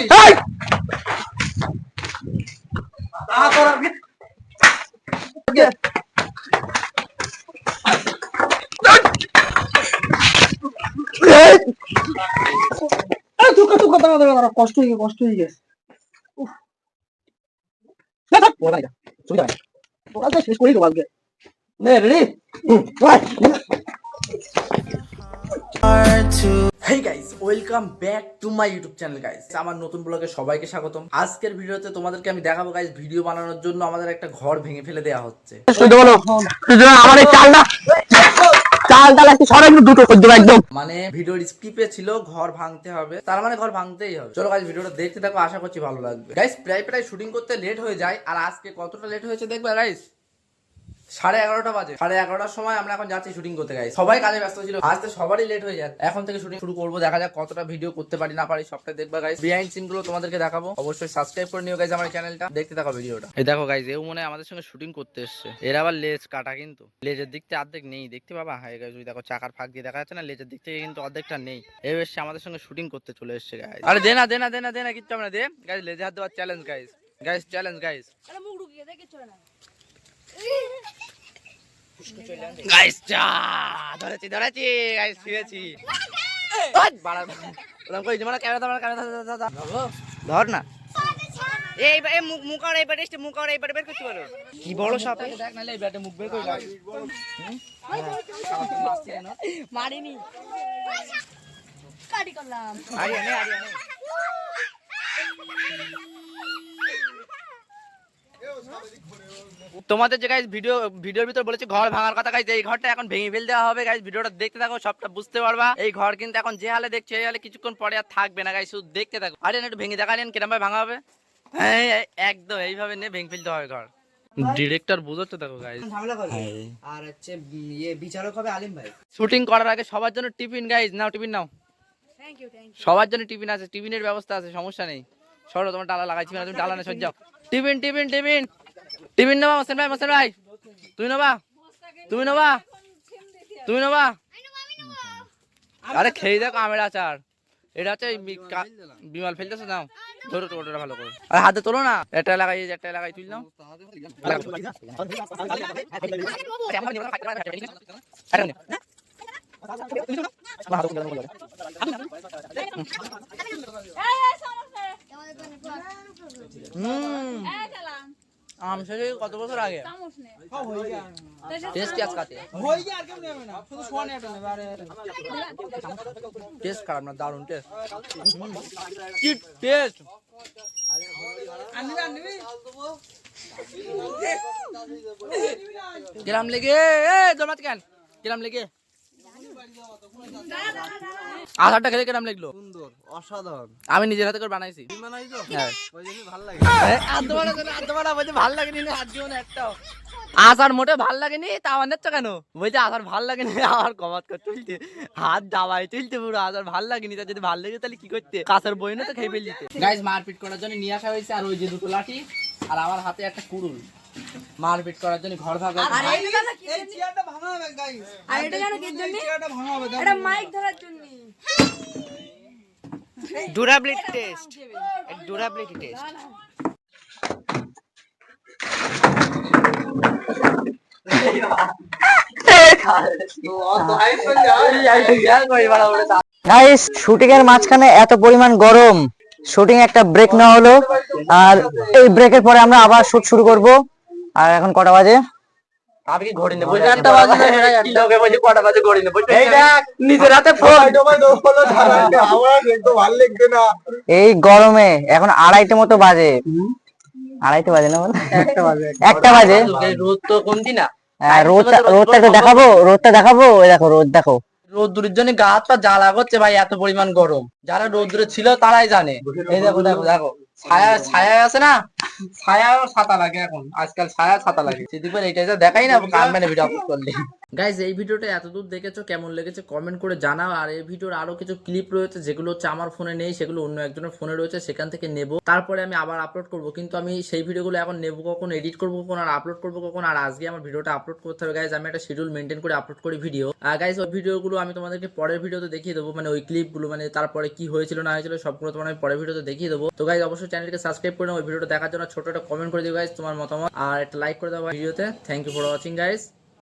করিস এই! তা করার কি এই! এই তুকা তুকা দাঁড়া দাঁড়া দাঁড়া কষ্ট হয়ে গেছে কষ্ট হয়ে গেছে শেষ করেই দেবো আজকে। আয়। Hey guys welcome back to my YouTube channel guys আমার নতুন ব্লগে সবাইকে স্বাগতম। আজকের ভিডিওতে তোমাদেরকে আমি দেখাবো গাইস ভিডিও বানানোর জন্য আমাদের একটা ঘর ভেঙে ফেলে দেওয়া হচ্ছে। আমার চালটা মানে ভিডিওর স্ক্রিপে ছিল ঘর ভাঙতে হবে। তার মানে ঘর ভাঙতেই হবে। চলো গাইস ভিডিওটা দেখতে থাকো আশা করছি ভালো লাগবে। গাইস প্রায় প্রায় শুটিং করতে লেট হয়ে যায় আর আজকে কতটা লেট হয়েছে দেখবে গাইস সাড়ে এগারোটা বাজে। সাড়ে এগারোটার সময় আমরা এখন যাচ্ছি শুটিং করতে গাইস সবাই কাজে ব্যস্ত ছিল। আজ তো সবারই লেট হয়ে যায় এখন থেকে শুটিং শুরু করব। দেখা যাক কতটা ভিডিও করতে পারি না পারি সবটা দেখবা গাইস বিহাইন্ড সিনগুলো তোমাদেরকে দেখাবো। অবশ্যই সাবস্ক্রাইব করে নিও গাইস আমার চ্যানেলটা দেখতে থাকো ভিডিওটা এই দেখো গাইস এও মনে আমাদের সঙ্গে শুটিং করতে এসছে। এর আবার লেজ কাটা কিন্তু। লেজের দিক থেকে অর্ধেক নেই। দেখতে পাবা? হাই গাইস ওই দেখো চাকার ফাঁক দিয়ে দেখা যাচ্ছে না? লেজের দিক থেকে কিন্তু অর্ধেকটা নেই। এ এসছে আমাদের সঙ্গে শুটিং করতে চলে এসছে গাইস আরে দে না দে না দে না দে না কিচ্ছু আমরা দে গাইস লেজে হাত দেওয়ার challenge guys guys challenge guys আরে মুখ ঢুকিয়ে দেখে চলে না। গাইস চা ধরেছি ধরেছি গাইস ক্যামেরা ধর না। এই এই মুখ মুখ আর এইবারে এসে মুখ আর এইবারে বের করতে পারো। কি বড় সাপ দেখ নালে এই ব্যাটে মুখ বের করে মারিনি। কাটি করলাম আরে আরে আরে আরে তোমাদের যে গাইজ ভিডিও ভিডিওর ভিতর বলেছি ঘর ভাঙার কথা গাইজ এই ঘরটা এখন ভেঙে ফেল দেওয়া হবে গাইজ ভিডিওটা দেখতে থাকো সবটা বুঝতে পারবা। এই ঘর কিন্তু এখন যে হালে দেখছ এই হালে কিছুক্ষণ পরে আর থাকবে না গাইজ শুধু দেখতে থাকো। আরে একটু ভেঙে দেখা নেন কিরম ভাবে ভাঙা হবে। হ্যাঁ একদম এইভাবে নিয়ে ভেঙে ফেলতে হবে ঘর। ডিরেক্টর বুঝতে দেখো গাইজ আর হচ্ছে ইয়ে বিচারক হবে আলিম ভাই। শুটিং করার আগে সবার জন্য টিফিন গাইজ নাও টিফিন নাও। সবার জন্য টিফিন আছে টিফিনের ব্যবস্থা আছে সমস্যা নেই। সরো তোমার ডালা লাগাইছি না তুমি ডালা না সজ্জাও টিফিন টিফিন টিফিন। টিফিন নেবা মোসেন ভাই মোসেন ভাই। তুমি নেবা? তুমি নেবা? তুমি নেবা? আরে খেয়ে দেখো আমের আচার। এটা হচ্ছে বিমাল ফেলতেছো, নাও। ধরো ওটা ভালো করে। আরে হাতে তোলো না। এটা লাগাই একটা লাগাই, তুই নাও। চালাম আম শেষ হয়ে কত বছর আগে? টেস্ট কি আজকাতে গিয়ে আর কেউ নেবে না। শুধু সোয়ানে একটা নেবে আরে টেস্ট খারাপ না দারুণ টেস্ট। কি টেস্ট? কিরাম লেগে এ জমাত কেন কিরাম লেগে। আচারটা খেলে কিরাম লাগল? সুন্দর অসাধারণ। আমি নিজের হাতে করে বানাইছি। হ্যাঁ। ভালো লাগে। আধ বানা বলছে ভালো লাগেনি হাত জীবনে একটাও। আচার মোটে ভালো লাগেনি তা আমার নেচ্ছ কেন? বলছে আচার ভালো লাগেনি আমার কমাত করে তুলতে। হাত দাবাই তুলতে পুরো আচার ভালো লাগেনি তা যদি ভালো লাগে তাহলে কি করতে? কাঁচের বই না তো খেয়ে ফেলতে। গাইজ মারপিট করার জন্য নিয়ে আসা হয়েছে আর ওই যে দুটো লাঠি আর আমার হাতে একটা কুড়ুল। মারপিট করার জন্য ঘর ভাগা আর এটা এই চেয়ারটা ভাঙা হবে গাইস আর এটা জানো কি জন্য? চেয়ারটা ভাঙা হবে এটা মাইক ধরার জন্য। Durability test durability test guys shooting এর মাঝখানে এত পরিমাণ গরম। শুটিং একটা ব্রেক না হলো। আর এই ব্রেকের পরে আমরা আবার শুট শুরু করব। আর এখন কটা বাজে? আমি কি ঘড়ি নেব। চারটা বাজে কি লোকে বলছে কটা বাজে ঘড়ি নেব। এই দেখ নিজের হাতে ফোন এই গরমে এখন আড়াইটে মতো বাজে। আড়াইটে বাজে না বল? একটা বাজে একটা বাজে। রোদ তো কমতি না। হ্যাঁ, রোদটা রোদটা একটু দেখাবো রোদটা দেখাবো দেখো রোদ দেখো। রোদ্দুরের জন্য গা হাত পা জ্বালা করছে ভাই এত পরিমাণ গরম। যারা রোদ্দুরে ছিল তারাই জানে। এই দেখো দেখো দেখো। ছায়া ছায়া আছে না? ছায়া আর ছাতা লাগে এখন। আজকাল ছায়া ছাতা লাগে। সেদিকে এইটা যা দেখাই না কান মানে ভিডিও আপলোড করলে। গাইজ এই ভিডিওটা এতদূর দেখেছ, কেমন লেগেছে কমেন্ট করে জানাও। আর এই ভিডিওর আরও কিছু ক্লিপ রয়েছে, যেগুলো হচ্ছে আমার ফোনে নেই, সেগুলো অন্য একজনের ফোনে রয়েছে, সেখান থেকে নেব। তারপরে আমি আবার আপলোড করব, কিন্তু আমি সেই ভিডিওগুলো এখন নেব কখন এডিট করব কখন, আর আপলোড করব কখন, আর আজকে আমার ভিডিওটা আপলোড করতে হবে। গাইজ আমি একটা শিডিউল মেনটেন করে আপলোড করি ভিডিও আর গাইজ ওই ভিডিওগুলো আমি তোমাদেরকে পরের ভিডিওতে দেখিয়ে দেবো মানে ওই ক্লিপগুলো মানে তারপরে কি হয়েছিল, না হয়েছিল, সবগুলো তোমার আমি পরের ভিডিওতে দেখিয়ে দেবো। তো গাইজ অবশ্যই চ্যানেলকে সাবস্ক্রাইব করে ওই ভিডিওটা দেখার জন্য ছোট একটা কমেন্ট করে দিও গাইজ তোমার মতামত। আর একটা লাইক করে দাও ভিডিওতে thank you for watching guys